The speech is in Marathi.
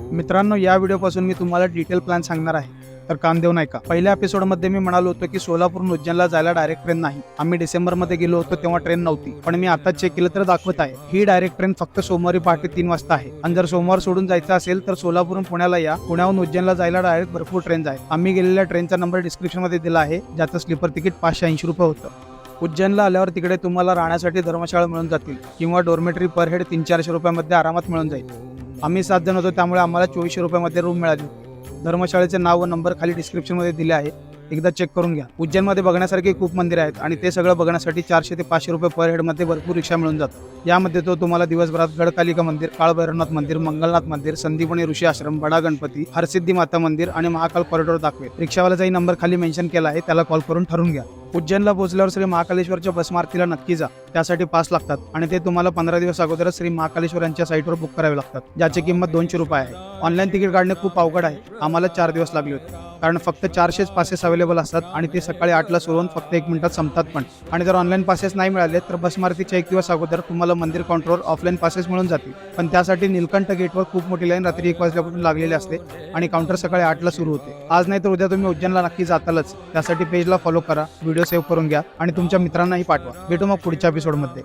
मित्रांनो या व्हिडिओपासून मी तुम्हाला डिटेल प्लॅन सांगणार आहे. तर काम देऊ नाही का पहिल्या एपिसोडमध्ये मी म्हणालो होतो की सोलापूर उज्जैनला जायला डायरेक्ट ट्रेन नाही. आम्ही डिसेंबरमध्ये गेलो होतो तेव्हा ट्रेन नव्हती. पण मी आता चेक केलं तर दाखवत आहे. ही डायरेक्ट ट्रेन फक्त सोमवारी पहाटे तीन वाजता आहे. आणि जर सोमवार सोडून जायचं असेल तर सोलापूरहून पुण्याला या. पुण्याहून उज्जैनला जायला डायरेक्ट भरपूर ट्रेन आहे आम्ही गेलेल्या ट्रेनचा नंबर डिस्क्रिप्शनमध्ये दिला आहे. ज्याचं स्लीपर तिकीट पाचशे ऐंशी रुपये होतं. उज्जैनला आल्यावर तिकडे तुम्हाला राहण्यासाठी धर्मशाळा मिळून जातील. किंवा डॉर्मेटरी पर हेड तीन चारशे रुपयामध्ये आरामात मिळून जाईल. आम्ही सात जण होतो त्यामुळे आम्हाला चोवीसशे रुपयामध्ये रूम मिळाली. धर्मशाळेचे नाव व नंबर खाली डिस्क्रिप्शनमध्ये दिले आहे. एकदा चेक करून घ्या. उज्जैनमध्ये बघण्यासारखे खूप मंदिर आहेत आणि ते सगळं बघण्यासाठी चारशे ते पाचशे रुपये पर हेडमध्ये भरपूर रिक्षा मिळून जातात. यामध्ये तो तुम्हाला दिवसभरात गडकालिका मंदिर काळभैरवनाथ मंदिर मंगलनाथ मंदिर संदीपणी ऋषी आश्रम बडा गणपती हरसिद्धी माता मंदिर आणि महाकाल कॉरिडॉर दाखवेल. रिक्षावाल्याचाही नंबर खाली मेन्शन केला आहे त्याला कॉल करून ठरवून घ्या. उज्जैनला पोहोचल्यावर श्री महाकालेश्वरच्या बसमारतीला नक्की जा. त्यासाठी पास लागतात आणि ते तुम्हाला पंधरा दिवस अगोदरच श्री महाकालेश्वर यांच्या साईटवर बुक करावे लागतात. ज्याची किंमत दोनशे रुपये आहे. ऑनलाईन तिकीट काढणे खूप अवघड आहे. आम्हाला चार दिवस लागले होते. कारण फक्त चारशेच पासेस अवेलेबल असतात आणि ते सकाळी आठला सुरू होऊन फक्त एक मिनिटात संपतात पण. आणि जर ऑनलाईन पासेस नाही मिळाले तर बस एक दिवस अगोदर तुम्हाला मंदिर काउंटरवर ऑफलाईन पासेस मिळून जातील. पण त्यासाठी निलकंठ गेटवर खूप मोठी लाईन रात्री एक वाजल्यापासून लागलेली असते आणि काउंटर सकाळी आठला सुरू होते. आज नाही तर उद्या तुम्ही उज्जैनला नक्की जातालच. त्यासाठी पेजला फॉलो करा. व्हिडिओ व्हिडिओ सेव्ह करून घ्या आणि तुमच्या मित्रांनाही पाठवा. भेटू मग पुढच्या एपिसोडमध्ये